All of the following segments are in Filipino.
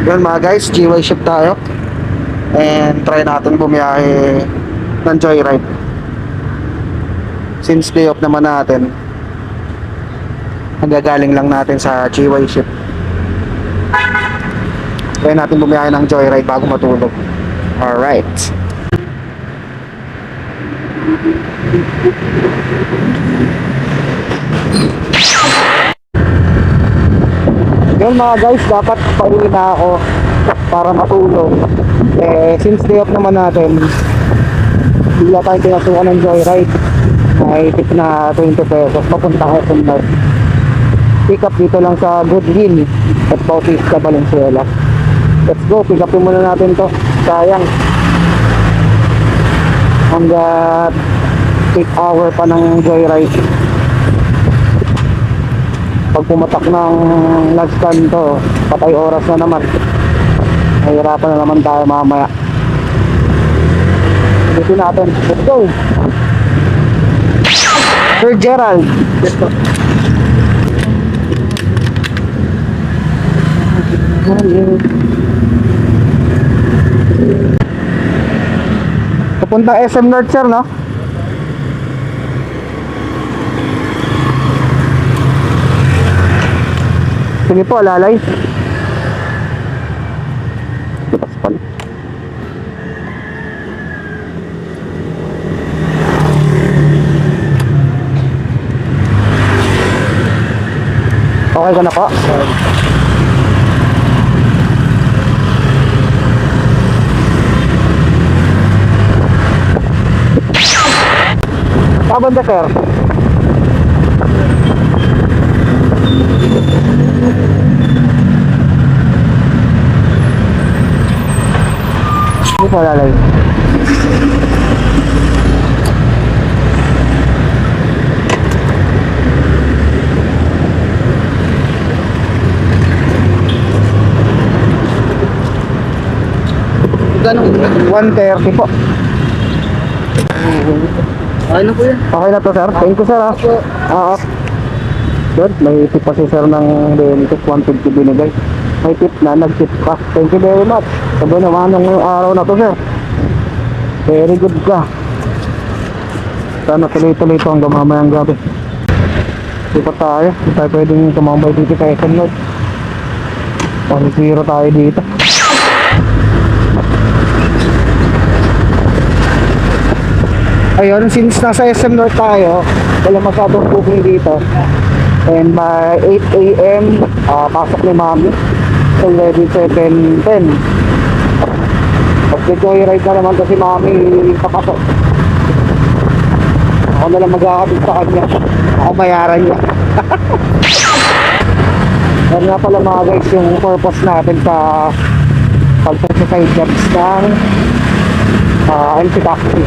Yun mga guys, GY ship tayo. And try natin bumiyahe ng joyride. Since day off naman natin, nagagaling lang natin sa GY ship. Try natin bumiyahe ng joyride bago matulog. Alright. Yun mga guys, dapat pauwi na ako para matulog. Eh, since day off naman natin, bigla tayong pinasukan ng joyride. May tip na 20 pesos, papunta ako sa North. Pick up dito lang sa Goodwill at Bautista, Valenzuela. Let's go, pick upin muna natin to. Sayang. Hanggat 8 hour pa ng joyride pag pumatak ng last kanto, patay oras na naman. Mahirapan na naman tayo mamaya. Dito natin. Let's go! Sir Gerald. Yes po. Papunta SM North sir, no? Sige po, lalay. Bukas pala. Okay ka na po? Kaban ba, sir? Hindi po lalay. Ganun. 130 po. Okay na po yan. Okay na to sir. Thank you sir ah. Ah, ah. Good. May tip pa si sir ng Benitez 150 binigay. May tip na nag-tip ka. Thank you very much. Sabi naman ng araw na to sir. Very good ka. Sana tuloy-tuloy ito hanggang mamayang gabi. Di pa tayo. Di tayo pwedeng tumambay dito kay SM North. 1-0 tayo dito. Ayun, since nasa SM North tayo, wala masyadong booking dito. And by 8 a.m., ah, pasok ni Mami. Already 7.10. Pag joyride na naman kasi Mami, papasok. Ako na lang magkakabit sa kanya. Ako mayaran niya. Yan nga pala mga guys, yung purpose natin sa pag-certified jobs ng uh, MC Taxi.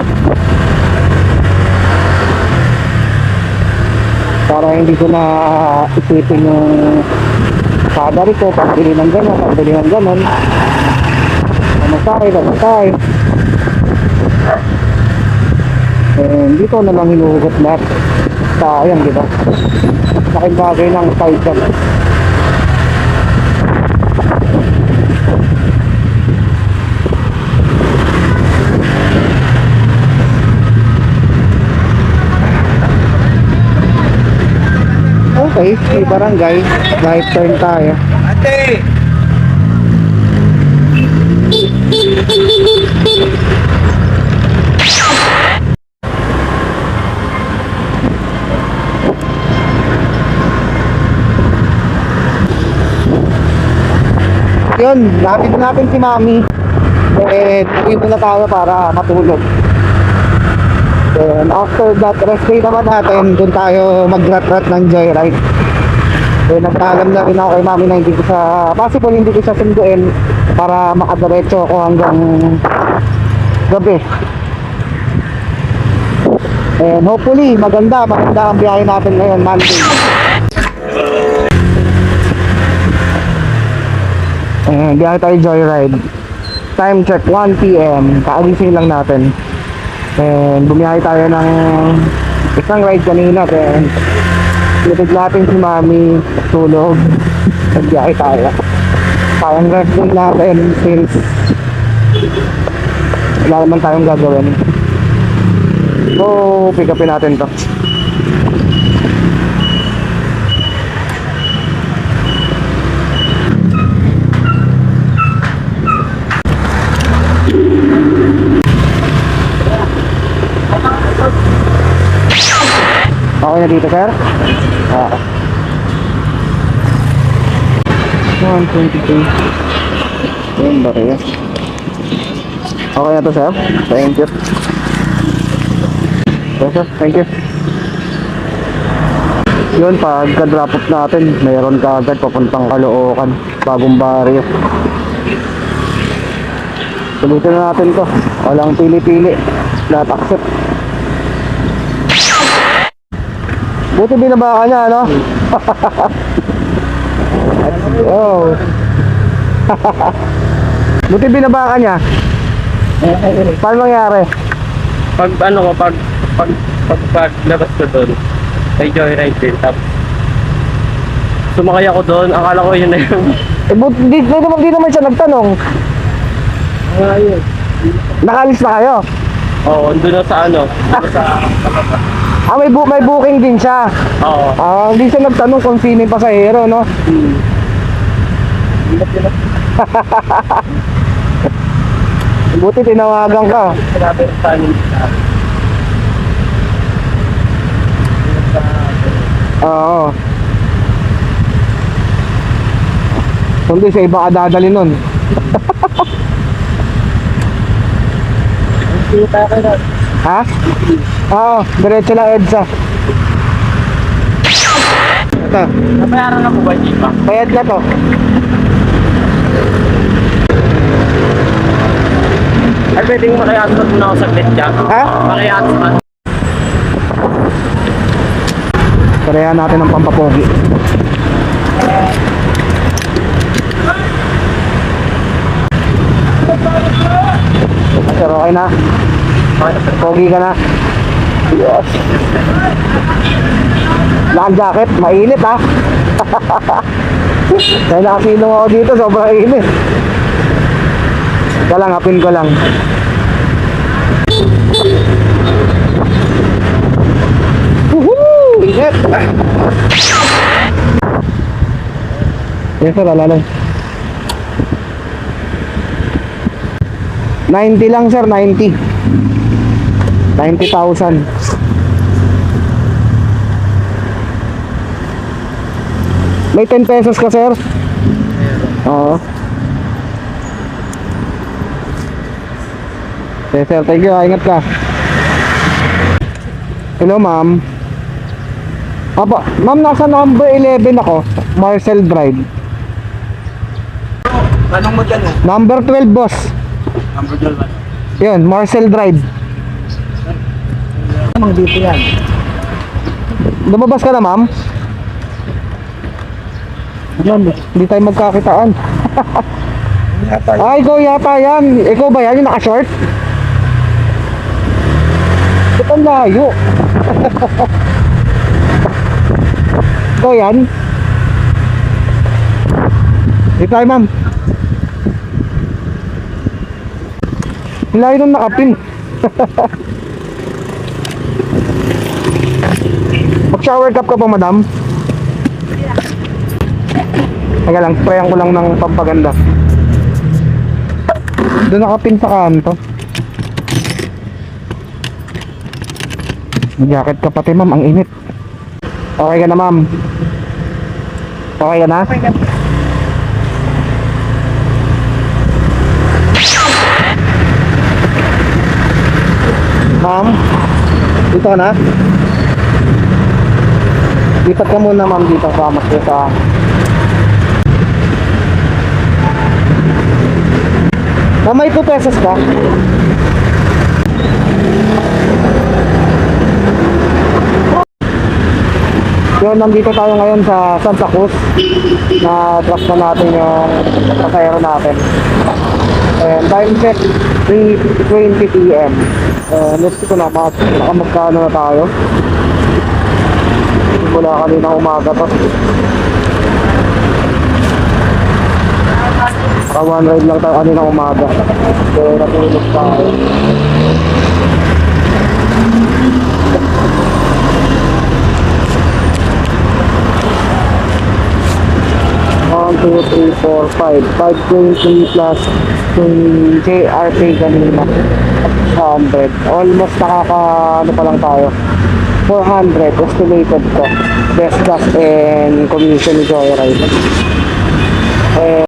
para hindi ko na isipin yung salary ko, pambili ng gano'n, pambili ng gano'n. Namasakay, namasakay. Eh, hindi ko na lang hinuhugot lahat. Sayang, di ba? Laking bagay ng Titan. Okay, may barangay. Right turn tayo. Ate! Yun, lapit natin si Mami. Eh, uwi muna tayo para matulog. Then, after that, rest day naman natin, dun tayo mag-rat-rat ng joyride. Eh, nagkaalam na rin ako kay Mami na hindi ko sa, possible hindi ko siya sunduin para makadiretso ako hanggang gabi. And hopefully, maganda, maganda ang biyahe natin ngayon, Monday. Eh, biyahe tayo joyride. Time check 1 p.m. Kaagising lang natin. And bumiyahe tayo ng isang ride kanina. Then, Lipid natin si Mami tulog. Nagbiyahe tayo. Kayang rest din natin since wala naman tayong gagawin. So, pick upin natin to. Na dito, sir? Ah. 122. Yan ba rin? Okay na to, sir? Thank you. Okay, sir. Thank you. Yun, pagka-drop off natin, mayroon ka agad papuntang Caloocan, bagong barrio. Tulitin na natin to. Walang pili-pili. Lahat accept. Buti binaba ka niya, ano? oh. Buti binaba ka niya. Paano nangyari? Pag ano ko, pag, pag, pag, pag labas ko doon, may joyride din. Tapos, sumakay ako doon, akala ko yun na yun. Eh, but, di, di, naman, di naman siya nagtanong. Nga yun. Nakalis na kayo. Oo, doon na sa ano. doon sa, Ah, may, bu may booking din siya. oo. Ah, hindi siya nagtanong kung sino yung pasahero, no? Hmm. Buti tinawagan ka. Sinabi rin sa amin sa Oo. Kundi sa iba ka dadali nun. Ha? Oo, diretso lang EDSA. Ito, Nabayaran na po ba, hindi pa? bayad na to. Ay, pwedeng makiatot muna ako saglit dyan. Ha? Man. Parehan natin ng pampapogi. Sir, okay na? Pogi ka na? Yes. Lang jacket, mainit ha. Dahil nakasilong ako dito, sobrang init. Ika lang, hapin ko lang. Woohoo! Init! Yes sir, alalay. 90 lang sir, 90. 90,000. May 10 pesos ka sir? Oo. Yes sir, thank you. ah. Ingat ka. Hello ma'am. Apo, ma'am nasa number 11 ako. Marcel Drive. Anong mo dyan? Number 12 boss. Number 12. Yun, Marcel Drive. Anong dito yan? Lumabas ka na ma'am? Ano, hindi tayo magkakitaan. Ay, ikaw yata yan. Ikaw ba yan yung naka-short? Ba't ang layo? ikaw yan? Dito tayo ma'am. Ang layo nung nakapin. Mag-shower cap ka pa madam? Teka lang, sprayan ko lang ng pampaganda. Doon nakapin sa kanto. Jacket ka pati ma'am, ang init. Okay ka na ma'am? Okay ka na? Ma'am, dito ka na? Lipat ka muna ma'am dito sa mas sa Ma'am, may 2 pesos ka? Yun, nandito tayo ngayon sa Santa Cruz na drop na natin yung pasayero natin. And time check 3.20 p.m. Uh, let's see ko na, baka magkano na tayo. Mula kanina umaga pa. one ride lang tayo kanina umaga. So, natulog tayo. One, two, three, four, five. Five twenty plus yung JRP kanina. 100. Almost nakaka, ano pa lang tayo. 400 estimated ko. Best gas and commission ni Joyride. Eh,